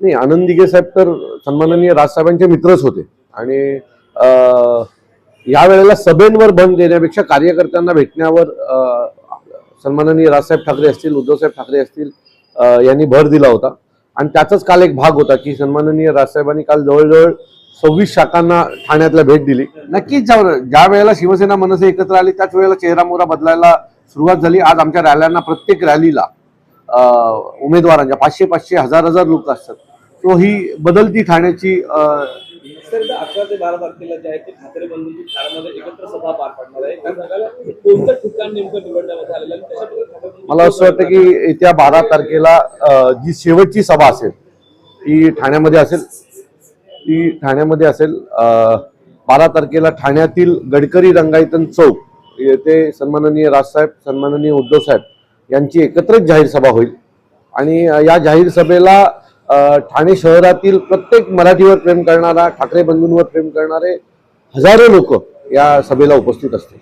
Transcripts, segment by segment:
नाही आनंद दिघे साहेब तर सन्माननीय राजसाहेबांचे मित्रच होते. आणि या वेळेला सभेंवर बंद देण्यापेक्षा कार्यकर्त्यांना भेटण्यावर सन्माननीय राजसाहेब ठाकरे असतील उद्धवसाहेब ठाकरे असतील यांनी भर दिला होता. आणि त्याचाच काल एक भाग होता की सन्माननीय राजसाहेबांनी काल जवळजवळ सव्वीस शाखांना ठाण्यातल्या भेट दिली. नक्कीच ज्या ज्या वेळेला शिवसेना मनसे एकत्र आली त्याच वेळेला चेहरा मोहरा बदलायला सुरुवात झाली. आज आमच्या रॅल्यांना प्रत्येक रॅलीला उमेदवारांच्या पाचशे पाचशे हजार हजार लोक असतात. तो ही बदलती ठाण्याची अकरा ते बारा तारखेला जे आहे ते ठाकरे बंधूंची ठाण्यामध्ये एकत्र सभा पार पडणार आहे. कोणतं ठिकाण नेमकं निवडण्यामध्ये आलेलं आहे? मला असं वाटतं की येत्या बारा तारखेला जी शेवटची सभा असेल ती ठाण्यामध्ये असेल. ती ठाण्यामध्ये असेल. बारा तारखेला ठाण्यातील गडकरी रंगायतन चौक येथे सन्माननीय राजसाहेब सन्माननीय उद्धव साहेब यांची एकत्रित जाहीर सभा होईल. आणि या जाहीर सभेला ठाणे शहरातील प्रत्येक मराठीवर प्रेम करणारा ठाकरे बंधूंवर प्रेम करणारे हजारो लोक या सभेला उपस्थित असतील.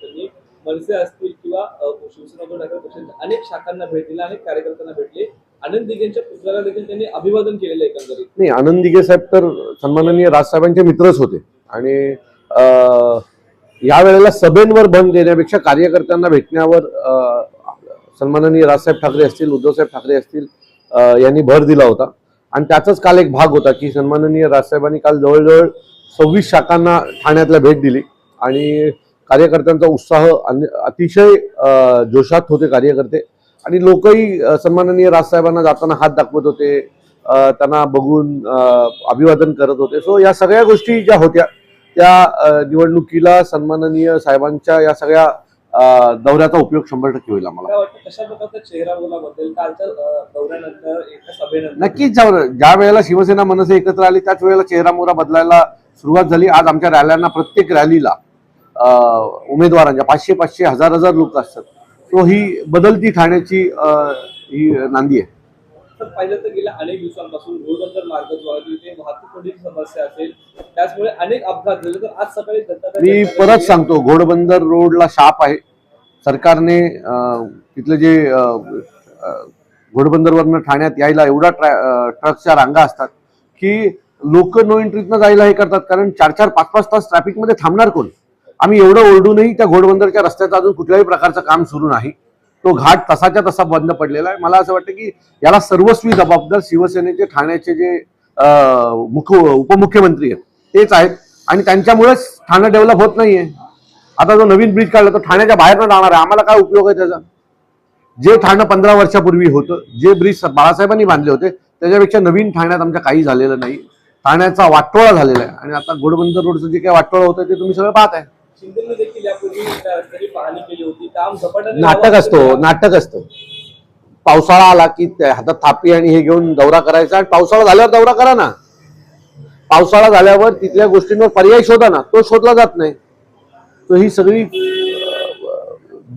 त्यांनी मनसे असतील किंवा शिवसेना उद्धव ठाकरे पक्षाच्या अनेक शाखांना भेट दिल्या अनेक कार्यकर्त्यांना भेटले आनंद दिघेंच्या पुतळ्याला देखील त्यांनी अभिवादन केलेलं एकंदरीत. नाही आनंद दिघे साहेब तर सन्माननीय राजसाहेबांचे मित्रच होते. आणि या वेळेला सभेंवर बंद देण्यापेक्षा कार्यकर्त्यांना भेटण्यावर सन्माननीय राजसाहेब ठाकरे असतील उद्धवसाहेब ठाकरे असतील यांनी भर दिला होता. आणि त्याचाच काल एक भाग होता की सन्माननीय राजसाहेबांनी काल जवळजवळ सव्वीस शाखांना ठाण्यातल्या भेट दिली. आणि कार्यकर्त्यांचा उत्साह अन- अतिशय जोशात होते कार्यकर्ते. आणि लोकही सन्माननीय राजसाहेबांना जाताना हात दाखवत होते त्यांना बघून अभिवादन करत होते. सो या सगळ्या गोष्टी ज्या होत्या त्या निवडणुकीला सन्माननीय साहेबांच्या या सगळ्या दौऱ्याचा उपयोग शंभर टक्के होईल आम्हाला. नक्कीच ज्या ज्या वेळेला शिवसेना मनसे एकत्र आली त्याच वेळेला चेहरा मोहरा बदलायला सुरुवात झाली. आज आमच्या रॅल्यांना प्रत्येक रॅलीला उमेदवारांच्या पाचशे पाचशे हजार हजार लोक असतात. तो ही बदलती ठाण्याची ही नांदी आहे. पाहिलं तर गेल्या अनेक दिवसांपासून घोडबंदर मार्ग जो आहे तिथे वाहतूक समस्या असेल त्याचमुळे अनेक अपघात झाले. तर आज सकाळी मी परत सांगतो घोडबंदर रोडला शाप आहे. सरकारने तिथलं जे घोडबंदरवरनं ठाण्यात यायला एवढा ट्रॅ ट्रकच्या रांगा असतात की लोक नो एंट्रीतनं जायला हे करतात. कारण चार चार पाच पाच तास ट्रॅफिकमध्ये थांबणार कोण? आम्ही एवढं ओरडूनही त्या घोडबंदरच्या रस्त्याचं अजून कुठल्याही प्रकारचं काम सुरू नाही. तो घाट तसाच्या तसा बंद पडलेला आहे. मला असं वाटतं की याला सर्वस्वी जबाबदार शिवसेनेचे ठाण्याचे जे मुख्य उपमुख्यमंत्री आहेत तेच आहेत. आणि त्यांच्यामुळेच ठाणं डेव्हलप होत नाहीये. आता जो नवीन ब्रिज काढला तो ठाण्याच्या बाहेर जाणार आहे. आम्हाला काय उपयोग आहे त्याचा? जे ठाणं पंधरा वर्षापूर्वी होतं जे ब्रिज बाळासाहेबांनी बांधले होते त्याच्यापेक्षा नवीन ठाण्यात आमच्या काही झालेलं नाही. ठाण्याचा वाटोळा झालेला आहे. आणि आता घोडबंदर रोडचं जे काही वाटोळा होतं ते तुम्ही सगळं पाहत आहे शिंदेने देखील यापूर्वी त्या रस्त्याची पाहणी केली होती. काम झपाट्याने नाटक असतो असं- नाटक असतं. पावसाळा आला की हातात थापी आणि हे घेऊन दौरा करायचा. आणि पावसाळा झाल्यावर दौरा करा ना. पावसाळा झाल्यावर तिथल्या गोष्टींवर पर्याय शोधा ना तो शोधला जात नाही. तो ही सगळी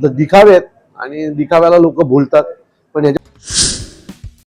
दिखावे आहेत आणि दिखाव्याला लोक भूलतात. पण ह्याच्या